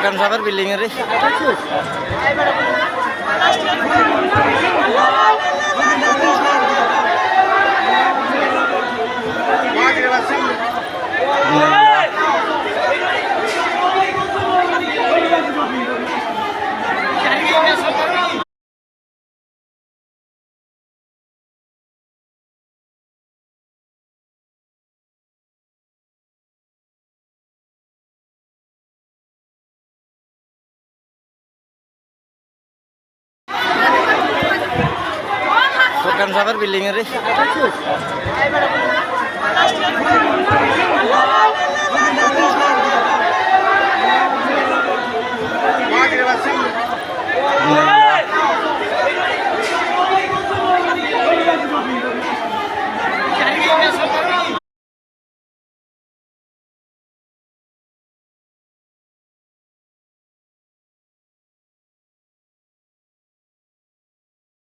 সরকার সাহেবের বিল্ডিং এর খান সাহেবের বিল্ডিং এর